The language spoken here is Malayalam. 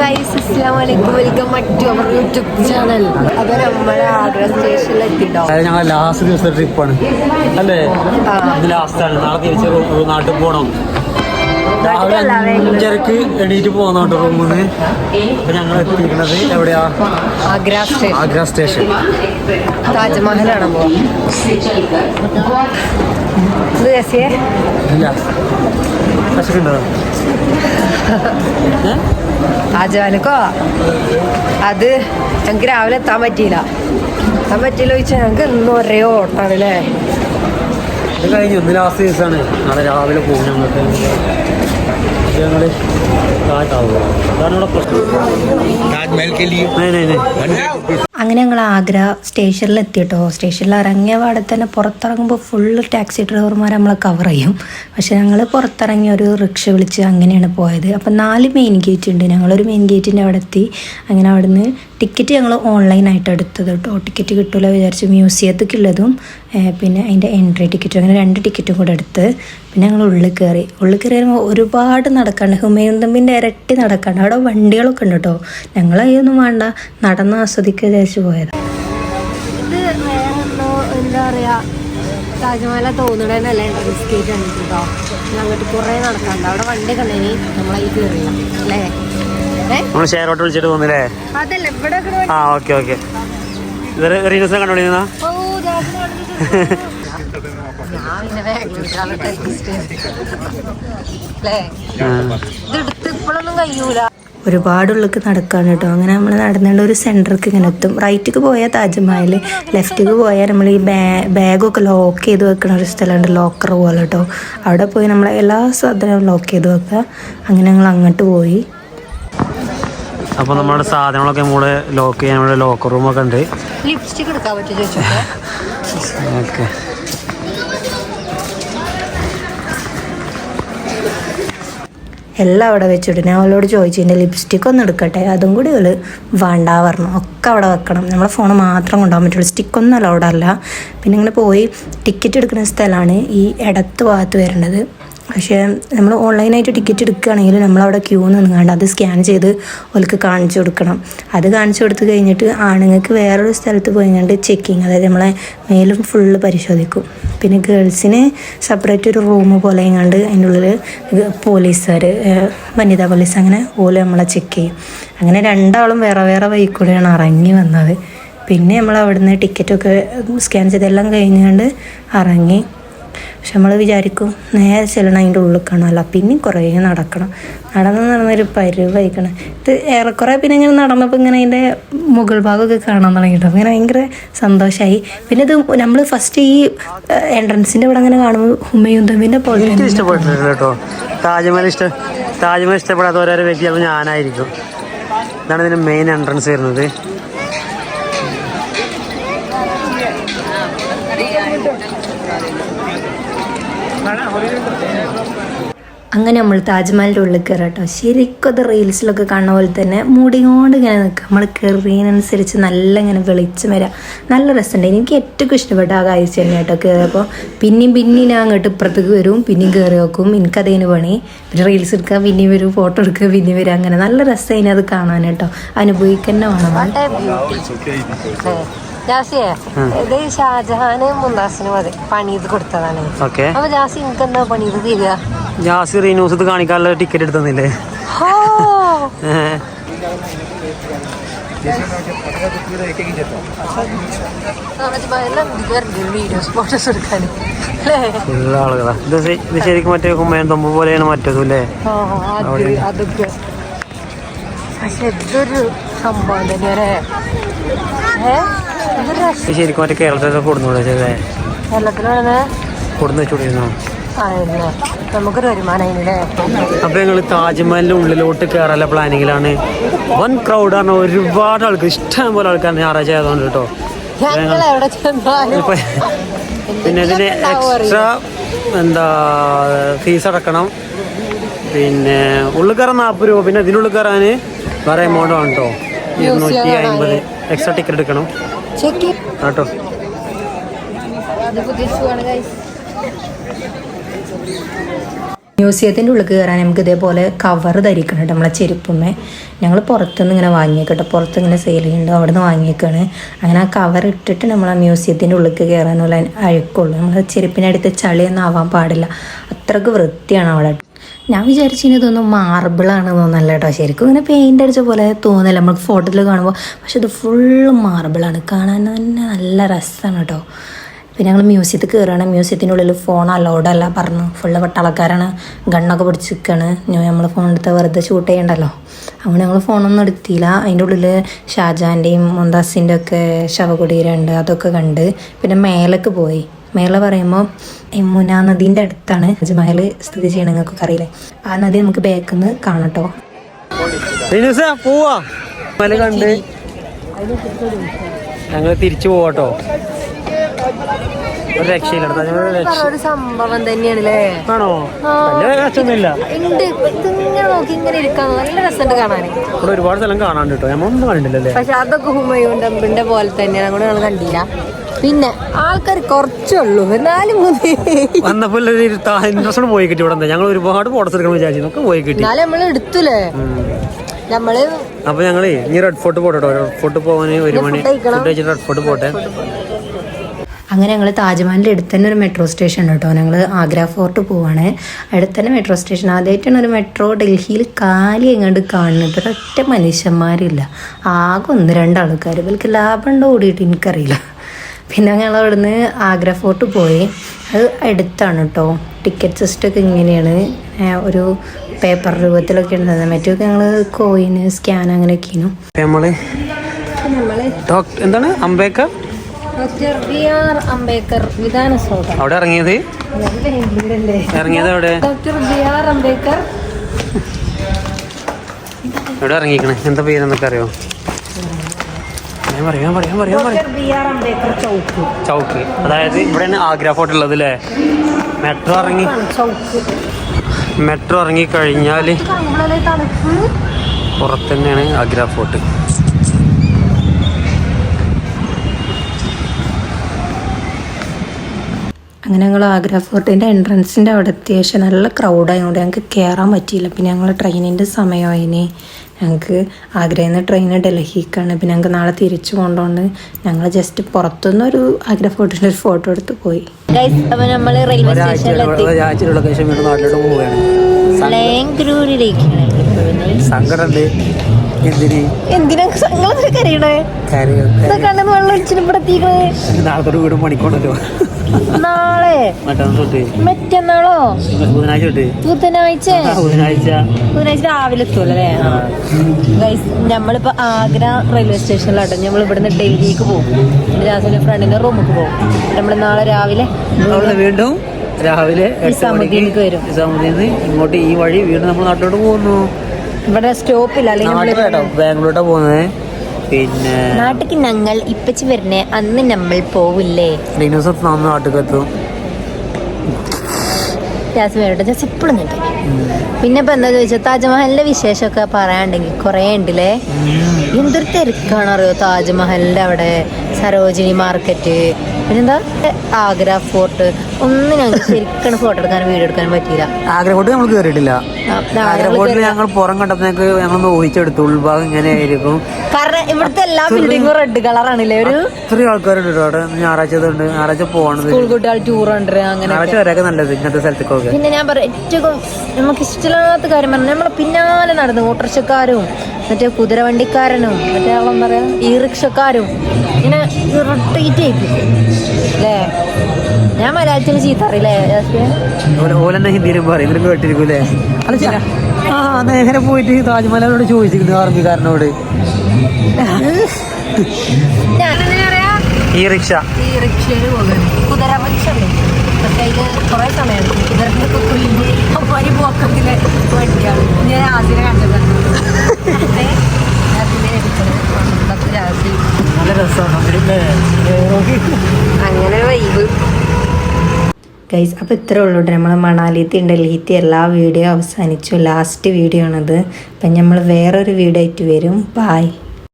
ഗൈസ് അസ്സാം വലൈക്കും welcome to our YouTube channel അപ്പോൾ നമ്മളെ ആഗ്ര സ്റ്റേഷനിൽ എത്തിട്ടോ അതായത് ഞങ്ങളെ ലാസ്റ്റ് ദിവസത്തെ ട്രിപ്പാണ് അല്ലേ. ഇത് ലാസ്റ്റ് ആണ്. നാളെ തിരിച്ച് റൂ- നാട്ടിൽ പോകണം രാവിലെ. അഞ്ചരക്ക് എണീറ്റ് പോകുന്നോണ്ട് റൂമിൽ നിന്ന് ഇപ്പൊ ഞങ്ങൾ എത്തിയിരിക്കുന്നത് എവിടെയാ? ആഗ്ര സ്റ്റേഷൻ ആഗ്ര സ്റ്റേഷൻ താജ്മഹലാണ്? പോവാ ഇത് ജെസ്സിയെ ഇല്ല. പശുണ്ടോ താജ്മഹലിക്കോ അത് ഞങ്ങൾക്ക് രാവിലെ എത്താൻ പറ്റിയില്ല. എത്താൻ പറ്റിയില്ല ചോദിച്ചാൽ ഞങ്ങൾക്ക് ഇന്നും ഒരേ ഓട്ടാണ് അല്ലേ ഇത് കഴിഞ്ഞു ഇന്ന് ലാസ്റ്റ് ദിവസമാണ് നാളെ രാവിലെ പോകും ഞങ്ങൾക്ക്. ഞങ്ങൾ അങ്ങനെ ഞങ്ങൾ ആഗ്ര സ്റ്റേഷനിൽ എത്തിയിട്ടോ. സ്റ്റേഷനിൽ ഇറങ്ങിയ പാടെ തന്നെ പുറത്തിറങ്ങുമ്പോൾ ഫുള്ള് ടാക്സി ഡ്രൈവർമാരെ നമ്മളെ കവർ ചെയ്യും. പക്ഷെ ഞങ്ങൾ പുറത്തിറങ്ങി ഒരു റിക്ഷ വിളിച്ച് അങ്ങനെയാണ് പോയത്. അപ്പം നാല് മെയിൻ ഗേറ്റ് ഉണ്ട്. ഞങ്ങളൊരു മെയിൻ ഗേറ്റിന്റെ അവിടെ എത്തി. അങ്ങനെ അവിടുന്ന് ടിക്കറ്റ് ഞങ്ങൾ ഓൺലൈനായിട്ട് എടുത്തത് കേട്ടോ. ടിക്കറ്റ് കിട്ടില്ല വിചാരിച്ച് മ്യൂസിയത്തേക്കുള്ളതും പിന്നെ അതിന്റെ എൻട്രി ടിക്കറ്റും അങ്ങനെ രണ്ട് ടിക്കറ്റും കൂടെ എടുത്ത്. പിന്നെ ഞങ്ങൾ ഉള്ളിൽ കയറി. ഉള്ളിൽ കയറി ഒരുപാട് നട നടക്കാണ്ട് ഹുമയൂൺ തമ്പിന്റെ ഇരട്ടി നടക്കാണ്ട് അവിടെ വണ്ടികളൊക്കെ ഉണ്ട് കേട്ടോ. ഞങ്ങൾ അതൊന്നും വേണ്ട. നടന്ന് ആസ്വദിക്കുക വിചാരിച്ച് പോയത്. ഇത് എന്തോ പറയുക താജ്മഹല തോന്നണേന്നല്ല കേട്ടോ. അങ്ങോട്ട് കുറേ നടക്കാണ്ട് അവിടെ വണ്ടി കണ്ടേനി നമ്മളെ ഈ കയറില്ല. അല്ലേ? നമ്മൾ ഷെയർ ഓട്ടോ വിളിച്ചിട്ട് പോകുന്നില്ലേ? അതല്ല ഇവിടെ ആ ഓക്കെ ഓക്കെ ഇത് ഞാൻ ഇപ്പോഴൊന്നും കഴിയൂല. ഒരുപാട് ഉള്ളിലേക്ക് നടക്കാണ് കേട്ടോ. അങ്ങനെ നമ്മൾ നടന്നുകൊണ്ട് ഒരു സെന്ററിക്ക് ഇങ്ങനെ എത്തും. റൈറ്റിക്ക് പോയാൽ താജ്മഹൽ ലെഫ്റ്റിക്ക് പോയാൽ നമ്മൾ ഈ ബാ ബാഗൊക്കെ ലോക്ക് ചെയ്ത് വെക്കുന്ന ഒരു സ്ഥലമുണ്ട് ലോക്കർ പോലെ കേട്ടോ. അവിടെ പോയി നമ്മൾ എല്ലാ സാധനവും ലോക്ക് ചെയ്ത് വെക്കുക. അങ്ങനെ ഞങ്ങൾ അങ്ങോട്ട് പോയി. അപ്പോൾ നമ്മുടെ സാധനങ്ങളൊക്കെ നമ്മൾ ലോക്ക് ചെയ്യാൻ ലോക്കർ റൂമൊക്കെ ഉണ്ട്. ലിപ്സ്റ്റിക് എടുക്കാൻ പറ്റും ചോദിച്ചോട്ടെ? ഓക്കെ എല്ലാം അവിടെ വെച്ചിട്ട് ഞാൻ അവളോട് ചോദിച്ചു എന്റെ ലിപ്സ്റ്റിക് ഒന്ന് എടുക്കട്ടെ? അതും കൂടി അവൾ വേണ്ട പറഞ്ഞു. ഒക്കെ അവിടെ വെക്കണം. നമ്മളെ ഫോൺ മാത്രം കൊണ്ടുപോകാൻ പറ്റുള്ളൂ. സ്റ്റിക്കൊന്നും അല്ല. പിന്നെ ഇങ്ങനെ പോയി ടിക്കറ്റ് എടുക്കുന്ന സ്ഥലമാണ് ഈ ഇടത്ത് ഭാഗത്ത് വരേണ്ടത്. പക്ഷേ നമ്മൾ ഓൺലൈനായിട്ട് ടിക്കറ്റ് എടുക്കുകയാണെങ്കിൽ നമ്മളവിടെ ക്യൂ നിന്നുകൊണ്ട് അത് സ്കാൻ ചെയ്ത് ഓൾക്ക് കാണിച്ചു കൊടുക്കണം. അത് കാണിച്ചു കൊടുത്ത് കഴിഞ്ഞിട്ട് ആണുങ്ങൾക്ക് വേറൊരു സ്ഥലത്ത് പോയിങ്ങാണ്ട് ചെക്കിങ് അതായത് നമ്മളെ മേലും ഫുള്ള് പരിശോധിക്കും. പിന്നെ ഗേൾസിന് സെപ്പറേറ്റ് ഒരു റൂം പോലെ കണ്ട് അതിന്റെ ഉള്ളിൽ പോലീസുകാർ വനിതാ പോലീസ് അങ്ങനെ ഓൽ നമ്മളെ ചെക്ക് ചെയ്യും. അങ്ങനെ രണ്ടാളും വേറെ വേറെ വൈക്കൂടെയാണ് ഇറങ്ങി വന്നത്. പിന്നെ നമ്മൾ അവിടുന്ന് ടിക്കറ്റൊക്കെ സ്കാൻ ചെയ്തെല്ലാം കഴിഞ്ഞുകൊണ്ട് ഇറങ്ങി പക്ഷെ നമ്മൾ വിചാരിക്കും നേരെ ചെല്ലണം അതിന്റെ ഉള്ളിൽ കാണാമല്ല പിന്നെയും കുറേ നടക്കണം. നടന്ന് നടന്നൊരു പരുവായിക്കണം. ഇത് ഏറെക്കുറെ പിന്നെ ഇങ്ങനെ നടന്നപ്പോൾ ഇങ്ങനെ അതിന്റെ മുകൾ ഭാഗമൊക്കെ കാണാൻ തുടങ്ങിയിട്ടോ. അങ്ങനെ ഭയങ്കര സന്തോഷമായി പിന്നെ ഇത് നമ്മൾ ഫസ്റ്റ് ഈ എൻട്രൻസിന്റെ ഇവിടെ അങ്ങനെ കാണുമ്പോൾ ഹുമയും തമ്മിന്റെ പോലെ ഇഷ്ടപ്പെട്ടില്ല കേട്ടോ. താജ്മഹൽ ഇഷ്ടം താജ്മഹൽ ഇഷ്ടപ്പെടാത്ത ഓരോ വ്യക്തി ഞാനായിരിക്കും. ഇതാണ് ഇതിന്റെ മെയിൻ എൻട്രൻസ് വരുന്നത്. അങ്ങനെ നമ്മൾ താജ്മഹലിന്റെ ഉള്ളിൽ കയറാം കേട്ടോ ശരിക്കും അത് റീൽസിലൊക്കെ കാണുന്ന പോലെ തന്നെ മുടികൊണ്ട് ഇങ്ങനെ നിൽക്കുക. നമ്മൾ കയറിയതിനനുസരിച്ച് നല്ല ഇങ്ങനെ വെളിച്ചം വരാം. നല്ല രസമുണ്ട്. എനിക്ക് ഏറ്റവും ഇഷ്ടപ്പെട്ട ആ കാഴ്ച തന്നെ കേട്ടോ കയറിയപ്പോൾ പിന്നെയും പിന്നെയും ഞാൻ അങ്ങോട്ട് ഇപ്പുറത്തേക്ക് വരും. പിന്നെയും കയറി വെക്കും എനിക്കതേന് പണി. പിന്നെ റീൽസ് എടുക്കുക പിന്നെയും വരും. ഫോട്ടോ എടുക്കുക പിന്നെയും വരും. അങ്ങനെ നല്ല രസമായി അത് കാണാൻ കേട്ടോ അനുഭവിക്കുന്ന വേണം. ജാസിയെ ഇത് ഷാജഹാന് മുന്താസിന് മതി പണിത് കൊടുത്തതാണ്. ഓക്കെ. അപ്പൊ ജാസി എനിക്ക് എന്താ പണിത് തരിക? ജാസി റീന്യൂസ് ന്യൂസ് കാണിക്കാനുള്ള ടിക്കറ്റ് എടുത്തന്നില്ലേ? ഇത് ഇത് ശരിക്കും മറ്റേ കുമ്മയം തൊമ്പ് പോലെയാണ് മറ്റേതും അല്ലേ? അതൊക്കെ. പക്ഷെ ഇതൊരു സംഭവം തന്നെയല്ലേ ഏ? ഇതൊരു രസം ഇത് ശരിക്കും മറ്റേ കേരളത്തിലൊക്കെ കൊടുന്നു കേരളത്തിലാണ് കൊടുന്ന് വെച്ചുകൊണ്ടിരുന്നോ നമുക്കൊരു വരുമാനമായില്ലേ അപ്പൊ ഞങ്ങൾ താജ്മഹലിന്റെ ഉള്ളിലോട്ട് കയറാനുള്ള പ്ലാനിങ്ങിലാണ്. വൺ ക്രൗഡ് ആണ്. ഒരുപാട് ആൾക്ക് ഇഷ്ടം പോലെ ആൾക്കാർ ഞായറാഴ്ച ആയതുകൊണ്ട് കേട്ടോ. പിന്നെ ഇതിന് എക്സ്ട്രാ എന്താ ഫീസ് അടക്കണം. പിന്നെ ഉള്ളിൽ കയറാൻ നാൽപ്പത് രൂപ. പിന്നെ ഇതിനുള്ളിൽ കയറാൻ വേറെ എമൗണ്ട് ആണ് കേട്ടോ. ഇരുന്നൂറ്റി അമ്പത് എക്സ്ട്രാ ടിക്കറ്റ് എടുക്കണം. കേട്ടോ മ്യൂസിയത്തിന്റെ ഉള്ളിൽ കയറാൻ നമുക്ക് ഇതേപോലെ കവർ ധരിക്കണം നമ്മളെ ചെരുപ്പുമ്മേ. ഞങ്ങൾ പുറത്തുനിന്ന് ഇങ്ങനെ വാങ്ങിയേക്കട്ടെ പുറത്ത് ഇങ്ങനെ സെയിൽ ചെയ്യുന്നുണ്ട് അവിടെ നിന്ന് വാങ്ങിയേക്കാണ്. അങ്ങനെ ആ കവർ ഇട്ടിട്ട് നമ്മൾ ആ മ്യൂസിയത്തിന്റെ ഉള്ളിൽ കയറാനുള്ള അഴുക്കുള്ളൂ. നമ്മൾ ചെരുപ്പിനടുത്ത് ചളിയൊന്നും ആവാൻ പാടില്ല. അത്രയ്ക്ക് വൃത്തിയാണ് അവിടെ. ഞാൻ വിചാരിച്ചിന് ഇതൊന്നും മാർബിളാണ് തോന്നല്ല കേട്ടോ ശരിക്കും ഇങ്ങനെ പെയിന്റ് അടിച്ച പോലെ തോന്നില്ല. നമുക്ക് ഫോട്ടോയിൽ കാണുമ്പോൾ പക്ഷെ ഇത് ഫുള്ള് മാർബിളാണ്. കാണാൻ തന്നെ നല്ല രസമാണ് കേട്ടോ പിന്നെ ഞങ്ങൾ മ്യൂസിയത്തിൽ കയറുകയാണ് മ്യൂസിയത്തിന്റെ ഉള്ളിൽ ഫോൺ അലോഡല്ല പറഞ്ഞു. ഫുള്ള് പട്ടാളക്കാരാണ് ഗണ്ണൊക്കെ പിടിച്ച് നിൽക്കുകയാണ് നമ്മൾ ഫോൺ എടുത്ത് വെറുതെ ഷൂട്ട് ചെയ്യണ്ടല്ലോ. അങ്ങനെ ഞങ്ങൾ ഫോണൊന്നും എടുത്തില്ല. അതിന്റെ ഉള്ളിൽ ഷാജാന്റെയും മുന്താസിന്റെ ഒക്കെ ശവകുടീരമുണ്ട് അതൊക്കെ കണ്ട്. പിന്നെ മേലേക്ക് പോയി. മേലെ പറയുമ്പോൾ യമുന നദീന്റെ അടുത്താണ് അജ്മഹൽ സ്ഥിതി ചെയ്യണത് നിങ്ങൾക്കൊക്കെ അറിയില്ലേ? ആ നദി നമുക്ക് ബാക്കിൽ നിന്ന് കാണട്ടോ പോവാ. മല കണ്ട് ഞങ്ങൾ തിരിച്ചു പോവാട്ടോ. ഒരു രക്ഷയില്ല ഒരു സംഭവം തന്നെയാണ് അല്ലേ ആണോ വലിയ കച്ചൊന്നുമില്ല ഉണ്ട്. ഇതിങ്ങനെ നോക്കി ഇങ്ങനെ ഇരിക്കാൻ നല്ല രസമുണ്ട് കാണാൻ ഇവിടെ ഒരുപാട് സ്ഥലം കാണാണ്ട് കേട്ടോ. നമ്മളൊന്നും കണ്ടില്ലല്ലേ പക്ഷെ അതൊക്കെ ഹുമയൂൺ ടെമ്പിളിന്റെ പോലെ തന്നെയാണ്. അങ്ങോട്ട് ഞങ്ങൾ കണ്ടില്ല. പിന്നെ ആൾക്കാർ കുറച്ചുള്ളൂ. എന്നാലും മതി. വന്നപ്പോ ഇൻട്രസ്റ്റ് പോയി കിട്ടി ഇവിടെ ഞങ്ങൾ ഒരുപാട് ഫോട്ടോസ് എടുക്കണം വിചാരിച്ചു നമുക്ക് പോയി കിട്ടി. എന്നാലും നമ്മൾ എടുത്തൂലേ? നമ്മൾ അപ്പൊ ഞങ്ങളേ ഇനി റെഡ് ഫോർട്ട് പോട്ടെ റെഡ് ഫോർട്ട് പോകാൻ ഒരു മണി റെഡ് ഫോർട്ട് പോട്ടെ. അങ്ങനെ ഞങ്ങൾ താജ്മഹലിന്റെ അടുത്ത് തന്നെ ഒരു മെട്രോ സ്റ്റേഷൻ ഉണ്ട് കേട്ടോ ഞങ്ങൾ ആഗ്ര ഫോർട്ട് പോവാണ്. അടുത്ത് തന്നെ മെട്രോ സ്റ്റേഷൻ ആദ്യമായിട്ടാണ് ഒരു മെട്രോ ഡൽഹിയിൽ കാലി എങ്ങാണ്ട് കാണുന്നത്. ഒരൊറ്റ മനുഷ്യന്മാരില്ല. ആകെ ഒന്ന് രണ്ടാൾക്കാർ ഇവർക്ക് ലാഭം ഉണ്ടോ ഓടിയിട്ട് എനിക്കറിയില്ല. പിന്നെ ഞങ്ങൾ അവിടുന്ന് ആഗ്ര ഫോർട്ട് പോയി. അത് അടുത്താണ് കേട്ടോ ടിക്കറ്റ് സിസ്റ്റമൊക്കെ ഇങ്ങനെയാണ്. ഒരു പേപ്പർ രൂപത്തിലൊക്കെ ഉണ്ടായിരുന്നത് മറ്റൊക്കെ ഞങ്ങൾ കോയിന് സ്കാൻ അങ്ങനെയൊക്കെയാണ്. നമ്മൾ നമ്മൾ ഡോക്ടർ എന്താണ്? Ambedkar? Doctor B R Ambedkar Vidhana Soudha അവിടെ ഇറങ്ങിയത്? ഇറങ്ങിയത് എവിടെ? Doctor B R Ambedkar. എവിടെ ഇറങ്ങിക്കണേ എന്താ പേരെന്നൊക്കെ അറിയോ? ഞാൻ പറയാം പറയാം പറയാം പറയാം. ചൗക്ക്. ചൗക്ക്. അതായത് ഇവിടെയാണ് ആഗ്ര ഫോർട്ട് ഉള്ളത് അല്ലേ മെട്രോ ഇറങ്ങി. മെട്രോ ഇറങ്ങി കഴിഞ്ഞാൽ പുറത്തന്നെയാണ് പുറത്ത് തന്നെയാണ് ആഗ്ര ഫോർട്ട്. അങ്ങനെ ഞങ്ങൾ ആഗ്ര ഫോർട്ടിന്റെ എൻട്രൻസിന്റെ അവിടെ എത്തിയ ശേഷം നല്ല ക്രൗഡായതുകൊണ്ട് ഞങ്ങൾക്ക് കയറാൻ പറ്റിയില്ല. പിന്നെ ഞങ്ങൾ ട്രെയിനിന്റെ സമയമായിന്. ഞങ്ങൾക്ക് ആഗ്രയിൽ നിന്ന് ട്രെയിൻ ഡൽഹിക്കാണ്. പിന്നെ ഞങ്ങൾക്ക് നാളെ തിരിച്ചു പോകേണ്ടതുകൊണ്ട് ഞങ്ങൾ ജസ്റ്റ് പുറത്തുനിന്ന് ഒരു ആഗ്ര ഫോട്ടോ ഒരു ഫോട്ടോ എടുത്ത് പോയി. റെയിൽവേ സ്റ്റേഷനിലെത്തി വീണ്ടും നാട്ടിലോട്ട് പോവുകയാണ്. സങ്കടമുണ്ട് എന്തിന്? കരയണേ? വെള്ളം നാളത്തോട് വീടും പണിക്കൊണ്ടല്ലോ. നാളെ? മറ്റന്നാളോ? ബുധനാഴ്ച ബുധനാഴ്ച? രാവിലെ എത്തുമല്ലോ നമ്മളിപ്പോ ആഗ്ര റെയിൽവേ സ്റ്റേഷനിലാട്ടോ. നമ്മൾ ഇവിടുന്ന് ഡൽഹിക്ക് പോകും. രാവിലെ ഫ്രണ്ടിന്റെ റൂമിൽ പോകും. നമ്മൾ നാളെ രാവിലെ വീണ്ടും രാവിലെ എട്ട് മണിക്ക് വരും. ഇങ്ങോട്ട് ഈ വഴി വീണ്ടും നമ്മൾ നാട്ടിലോട്ട് പോകുന്നു. ഇവിടെ സ്റ്റോപ്പില്ല ബാംഗ്ലൂരോട്ടാ പോകുന്നത് പിന്നെ നാട്ടിക്ക് ഞങ്ങൾ ഇപ്പച്ചി വരണേ അന്ന് നമ്മൾ പോവില്ലേ? നാട്ടിലെത്തും ജാസ്മിൻ വരട്ടെ ജാസ് ഇപ്പോഴും നിൽക്കും പിന്നെ ഇപ്പൊ എന്താ ചോദിച്ചാൽ താജ്മഹലിന്റെ വിശേഷമൊക്കെ പറയാണ്ടെങ്കിൽ കുറേ ഉണ്ടല്ലേ? എന്തൊരു തിരക്കാണറിയോ താജ്മഹലിന്റെ അവിടെ? സരോജിനി മാർക്കറ്റ് പിന്നെന്താ? ആഗ്ര ഫോർട്ട് ഒന്നും ഞങ്ങൾക്ക് ശരിക്കും ഫോട്ടോ എടുക്കാനും വീഡിയോ എടുക്കാനും പറ്റിയില്ല ആഗ്രഹോട്ട് നമ്മൾ കയറിയിട്ടില്ല ആഗ്ര ഫോർട്ടിൽ ഞങ്ങൾ പുറം കണ്ടപ്പോഴേക്ക് ഞങ്ങൾ ഊഹിച്ചെടുത്തു. ഉൾഭാഗം ഇങ്ങനെ ആയിരിക്കും കാരണം ഇവിടുത്തെ എല്ലാ ബിൽഡിങ്ങും റെഡ് കളറാണല്ലേ ഒരു? ഇത്രയും ആൾക്കാരുണ്ട് അവിടെ. ഞായറാഴ്ച ഉണ്ട് ഞായറാഴ്ച പോകണത് സ്കൂൾ കുട്ടികൾ ടൂർ ഉണ്ട്. അങ്ങനെ ഞായറാഴ്ച വരെയൊക്കെ നല്ലത് ഇങ്ങനത്തെ സ്ഥലത്തേക്കൊക്കെ പിന്നെ ഞാൻ പറയാം ഏറ്റവും നമുക്ക് ഇഷ്ടമില്ലാത്ത കാര്യം പറഞ്ഞാൽ നമ്മളെ പിന്നാലെ നടന്നു ഓട്ടോറിക്ഷക്കാരും മറ്റേ കുതിരവണ്ടിക്കാരനും മറ്റേ ആളെന്താ പറയാ ഈ റിക്ഷക്കാരും ഇങ്ങനെ ഇറിറ്റേറ്റ് ചെയ്യിപ്പിക്കും. അല്ലേ ഞാൻ മലയാളത്തിൽ ചീത്ത അറിയില്ലേ ജാസ്മിൻ? ഹിന്ദിയിലും പറയും? ഇവരും കേട്ടിരിക്കൂലേ? ആ നേരെ പോയിട്ട് താജ്മഹലോട് ചോദിച്ചിരുന്നു ആർമിക്കാരനോട്. ഈ റിക്ഷ. ഈ റിക്ഷയിൽ പോകുന്നത് കുതിര റിക്ഷ പക്ഷേ ഇത് കുറേ സമയം എടുക്കും കുതിരക്കൊക്കെ കുഴിഞ്ഞ് ഒരു പോക്കത്തിലെ വണ്ടിയാണ്. ഞാൻ ആദ്യം കണ്ടത് പക്ഷേ അതിനെ എടുക്കുന്നത് പണ്ടത്തെ രാത്രി നല്ല രസമാണ് അങ്ങനെ വൈബ് ഗൈസ് അപ്പോൾ ഇത്രേ ഉള്ളൂ നമ്മൾ മണാലിത്തെ ഡൽഹിത്തെ എല്ലാ വീഡിയോ അവസാനിച്ചു. ലാസ്റ്റ് വീഡിയോ ആണത്. അപ്പം നമ്മൾ വേറൊരു വീഡിയോ ആയിട്ട് വരും. ബായ്